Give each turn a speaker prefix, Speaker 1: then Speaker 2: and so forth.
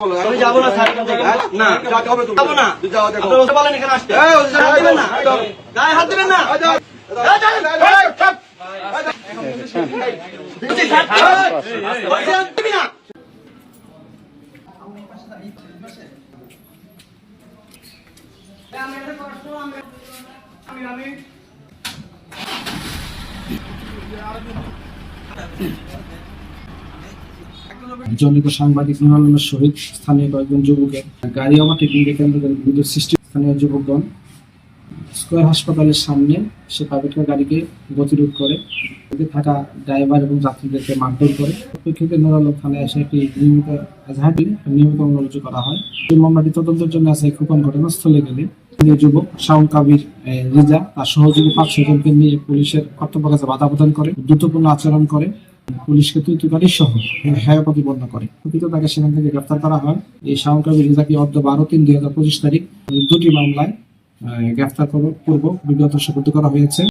Speaker 1: আমি যাব না স্যার না। যাব না। বলেন এখানে আসতে? গায়ে হাত দিবেন না।
Speaker 2: এই,
Speaker 3: জনিত সাংবাদিক আলমের সহিত স্থানীয় কয়েকজন যুবকের গাড়ি ওভারটেকিংকে কেন্দ্র করে বিদ্যুৎ সৃষ্টি স্থানীয় যুবকগণ স্কয়ার হাসপাতালের সামনে সে প্রাইভেট কার গাড়িকে গতিরোধ করে থাকা ড্রাইভার এবং যাত্রীদেরকে মারধর করে। প্রেক্ষিতে নুর আলম থানায় এসে একটি নিয়মিত এজাহারটি নিয়মিত রুজু করা হয়। এই মামলাটি তদন্তের জন্য আসে খোকন ঘটনাস্থলে গেলে যুবক শাওন কাবির রিজা, তার সহযোগী পাঁচ ছজনকে নিয়ে পুলিশের কর্তব্য কাছে বাধা প্রদান করে, দ্রুতপূর্ণ আচরণ করে। পুলিশকে তুইতুকারি সহ হ্যায় বর্ণ করে। প্রকৃত তাকে সেখান থেকে গ্রেফতার করা হয়। এই শাওন কাবির অর্ধ বারো তিন দুই হাজার পঁচিশ তারিখ, দুটি মামলায় গ্রেফতার পূর্ব বিগত সুপর্দ করা হয়েছে।